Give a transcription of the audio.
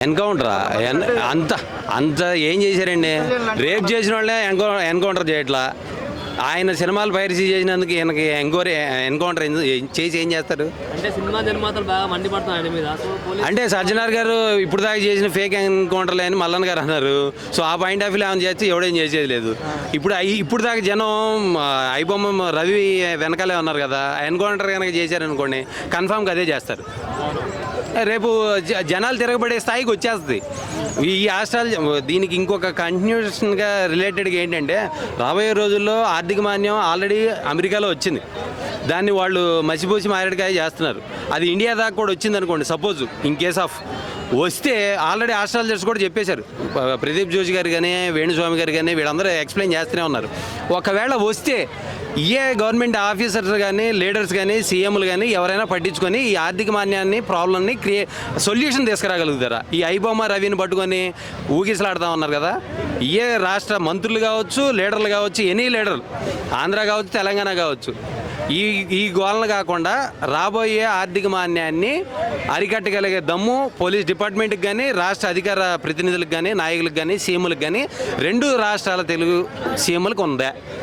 ఎన్కౌంటరా ఎన్- అంత అంత ఏం చేశారండి? రేప్ చేసిన వాళ్ళే ఎన్కౌ ఎన్కౌంటర్ చేయట్లా? ఆయన సినిమాలు పైరసీ చేసినందుకు ఈయనకి ఎంక్వైరీ ఎన్కౌంటర్ చేసి ఏం చేస్తారు? అంటే సినిమా నిర్మాతలు బాగా మండిపడుతున్నారు ఆయన మీద. అంటే సజ్జనార్ గారు ఇప్పుడు దాకా చేసిన ఫేక్ ఎన్కౌంటర్లు అని మల్లన్ గారు అన్నారు. సో ఆ పాయింట్ ఆఫ్ వ్యూ ఏమైనా చేస్తే ఎవడేం చేసేది లేదు. ఇప్పుడు ఇప్పుడు దాకా జనం ఐబొమ్మ రవి వెనకాలే ఉన్నారు కదా. ఎన్కౌంటర్ కనుక చేశారనుకోండి కన్ఫామ్గా అదే చేస్తారు. రేపు జనాలు తిరగబడే స్థాయికి వచ్చేస్తుంది. ఈ ఆస్ట్రాల్ దీనికి ఇంకొక కంటిన్యూషన్గా రిలేటెడ్గా ఏంటంటే రాబోయే రోజుల్లో ఆర్థిక మాన్యం ఆల్రెడీ అమెరికాలో వచ్చింది. దాన్ని వాళ్ళు మసిపోసి మారేడుకాయ చేస్తున్నారు. అది ఇండియా దాకా కూడా వచ్చింది అనుకోండి సపోజ్ ఇన్ కేస్ ఆఫ్ వస్తే ఆల్రెడీ ఆస్ట్రాలజర్స్ కూడా చెప్పేశారు. ప్రదీప్ జోషి గారు కానీ వేణుస్వామి గారు కానీ వీళ్ళందరూ ఎక్స్ప్లెయిన్ చేస్తూనే ఉన్నారు. ఒకవేళ వస్తే ఏ గవర్నమెంట్ ఆఫీసర్స్ కానీ లీడర్స్ కానీ సీఎంలు కానీ ఎవరైనా పట్టించుకొని ఈ ఆర్థిక మాన్యాన్ని ప్రాబ్లమ్ని క్రియే సొల్యూషన్ తీసుకురాగలుగుతారా? ఈ ఐబొమ్మ రవిని పట్టుకొని ఊగిసలాడుతూ ఉన్నారు కదా? ఏ రాష్ట్ర మంత్రులు కావచ్చు లీడర్లు కావచ్చు ఎనీ లీడర్లు ఆంధ్ర కావచ్చు తెలంగాణ కావచ్చు ఈ ఈ గోలన కాకుండా రాబోయే ఆర్థిక మాన్యాన్ని అరికట్టగలిగే దమ్ము పోలీస్ డిపార్ట్మెంట్కి కానీ రాష్ట్ర అధికార ప్రతినిధులకు కానీ నాయకులకు కానీ సీఎంలకు కానీ రెండు రాష్ట్రాల తెలుగు సీఎంలకు ఉందా?